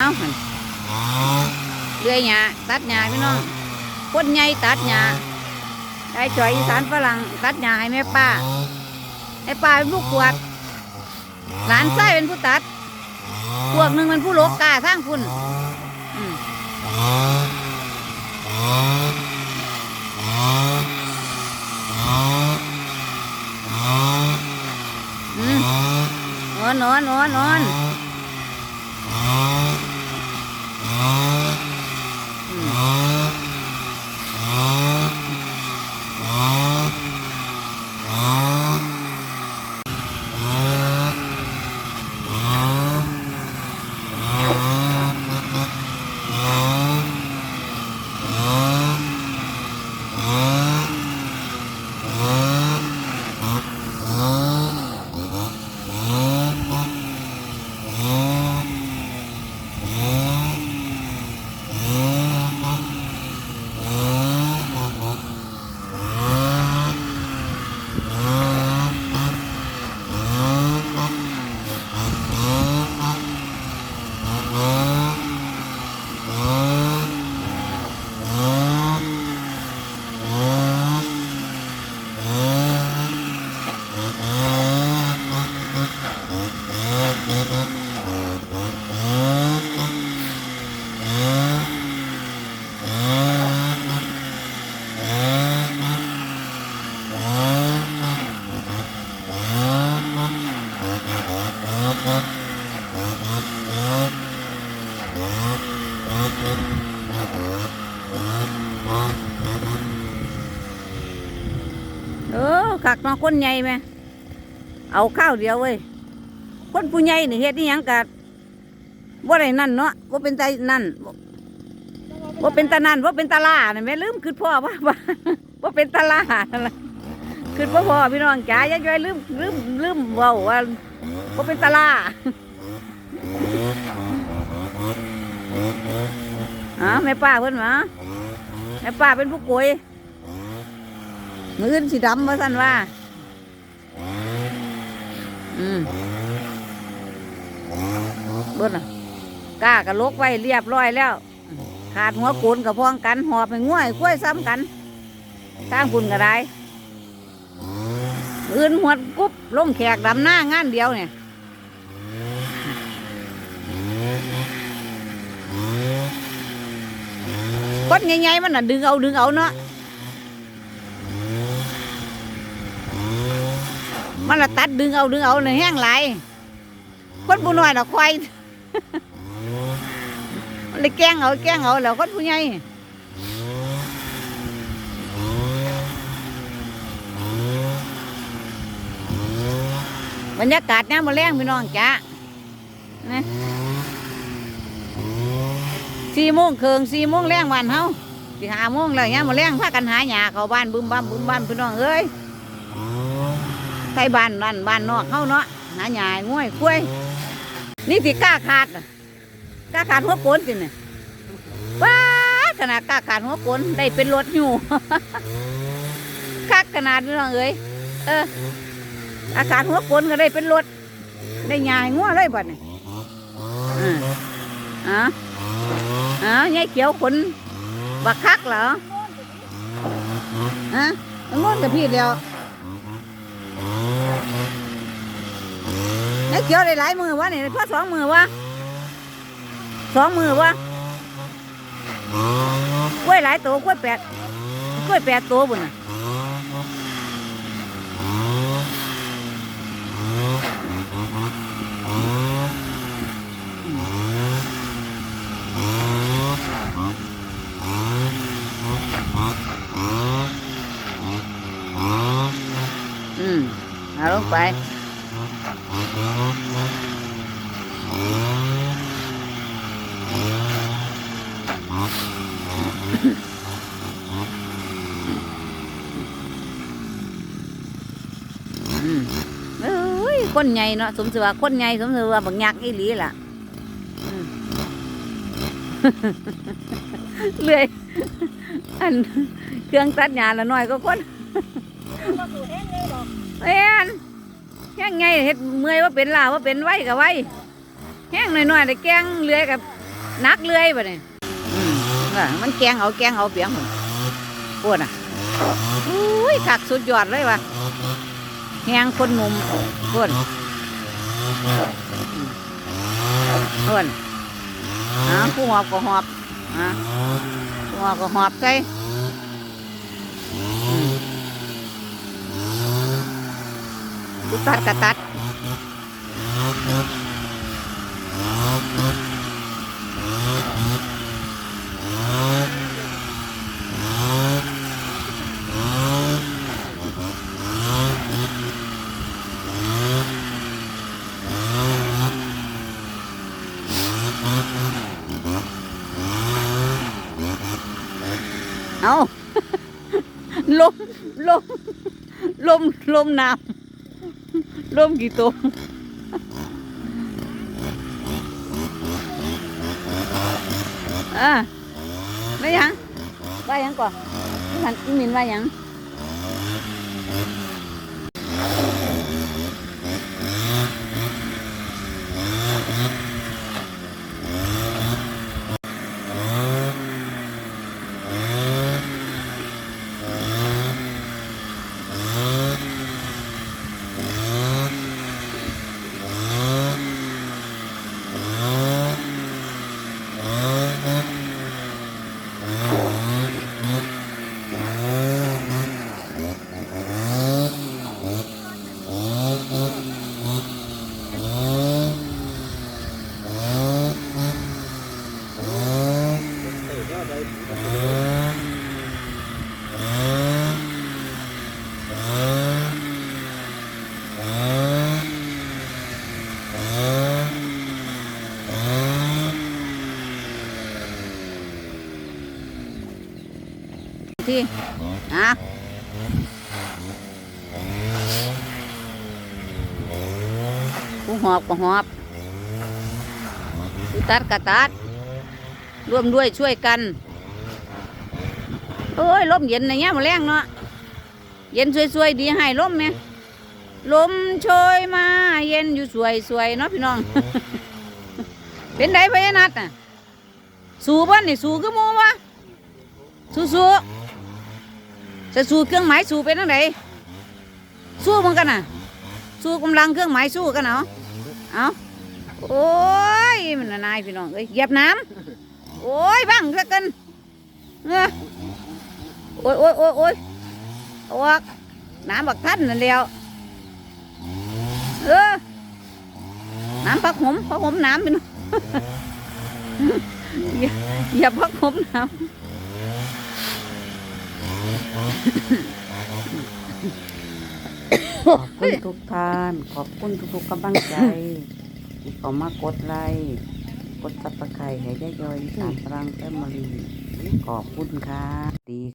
เอาหันเลื่อยหญ้าตัดหญ้าพี่น้องคนใหญ่ตัดหญ้าได้จ่อยอีสานฝรั่งตัดหญ้าให้แม่ป้าให้ป้าเป็นผู้กวดหลานชายเป็นผู้ตัดพวกหนึ่งมันผู้โลกกาสร้างคุณอืมอืมนอนนอนนอนักมาคนใหญ่ไหมเอาข้าวเดียวเว้ยคนผู้ใหญ่นี่เฮ็ดนี่ยังกัดว่าไรนั่นเนาะว่าเป็นตานั่นว่าเป็นตานั่นว่าเป็นตาล่านี่ยแม่ลืมคือพ่อว่าว่าว่าเป็นตาล่านั่นล่ะคือพ่อพ่อพี่น้องจ๋าย่าย่อยลืมลืมลืมว้าว่าว่าเป็นตาล่าอ๋อแม่ป้าเพิ่นมาแม่ป้าเป็นผู้ป่วย มืออื่นสีดำมาสั่นว่า อืมเบิ้ลน่ะกล้ากระลกไว้เรียบร้อยแล้ว ขาดหัวโกนกับพองกัน หอบไปง่วยกล้วยซ้ำกันทางคุณก็ได้มืออื่นหัวกุ๊บลงแขกดำหน้างานเดียวเนี่ยคนใหญ่ๆมันน่ะดึงเอาดึงเอาเนาะ มันละตัดดึงเอาดึงเอาในแห้งไหลคนผู้น้อยน่ะควายมันเลยแกล้งเอาแกล้งเอาแล้วคนผู้ใหญ่บรรยากาศน้ำมาแรงพี่น้องจ้านะสี่โมงเคืองสี่โมงแรงวันเฮาสี่ห้าโมงแล้วเนี่ยมาแรงพากันหาหยาเข้าบ้านบึมบ้ามบึมบ้ามพี่น้องเอ้ย ไทยบ้านนั่นบ้านนอกเข้าเนาะหาหยายง่วยคุ้ยนี่สิกล้าขาดน่ะกล้าขาดหัวโกนสิเนี่ยว้าขนาดกล้าขาดหัวโกนได้เป็นรถอยู่คักขนาดนี้น้องเอ้ยเอออาขาดหัวโกนก็ได้เป็นรถได้หยายง่วเลยบัดนี้อ่าอ่าอ่ายายเขียวขนบักคักเหรอฮะงอนกับพี่เดียว นี่เกี่ยวได้หลายมือวะนี่เพื่อสองมือวะสองมือวะกล้วยหลายตัวกล้วยแปดกล้วยแปดตัวบุญน่ะอืมเอาลงไปอืมเอ้ย คนใหญ่เนาะสมสือว่าคนใหญ่สมสือว่าบักยักษ์อีหลีล่ะอืมเลื่อยอันเครื่องตัดหญ้าละน้อยก็คนเอ็น แห้งไงเฮ็ดเมื่อยว่าเป็นลาว่าเป็นไว้กับไว้แห้งหน่อยๆแต่แกงเลื่อยกับนักเลื่อยบ่เนี่ยมันแกงเอาแกงเอาเปียงพุ่นปวดอะอุ้ยคักสุดยอดเลยว่ะแหงคนหนุ่มปวดปวดอ่าผู้หอบก็หอบอ่าผู้หอบก็หอบใส่อืมผู้ ตัดก็ตัดเอาลมลมลมลมน้ำ ลมกี่ตัวอ่าไม่ยังว่ายังก่อนนี่มันอีมินว่ายัง ที่อะผู้หอบก็หอบผู้ตัดก็ตัด ร่วมด้วยช่วยกันโอ้ยลมเย็นในเงี้ยมาแรงเนาะเย็นสวยๆดีให้ลมไหมลมโชยมา เย็นอยู่สวยๆเนาะพี่น้อง เป็นไดพญานัดน่ะ สู้บ้านนี่สู้คือหมูวะสู้ๆ จะสู้เครื่องหมายสู้เป็นจังไดสู้มันกันน่ะ สู้กำลังเครื่องหมายสู้กันเนาะเอาโอ้ยมันน่ะนายพี่น้องเอ้ยเหยียบน้ำโอ้ยบังซะกันเออโอ้ยโอ้ยโอ้ยโอ้ยออกน้ำบักท่านนั่นเดียวเออน้ำพักหมพักหมน้ำเป็นอย่าอย่าพักหมน้ำ ขอบคุณทุกท่าน ขอบคุณทุกๆกำลังใจที่เขามากดไลค์กดซับสไครต์ให้ได้ย่อยตามพลังแฟมิลีขอบคุณค่ะดี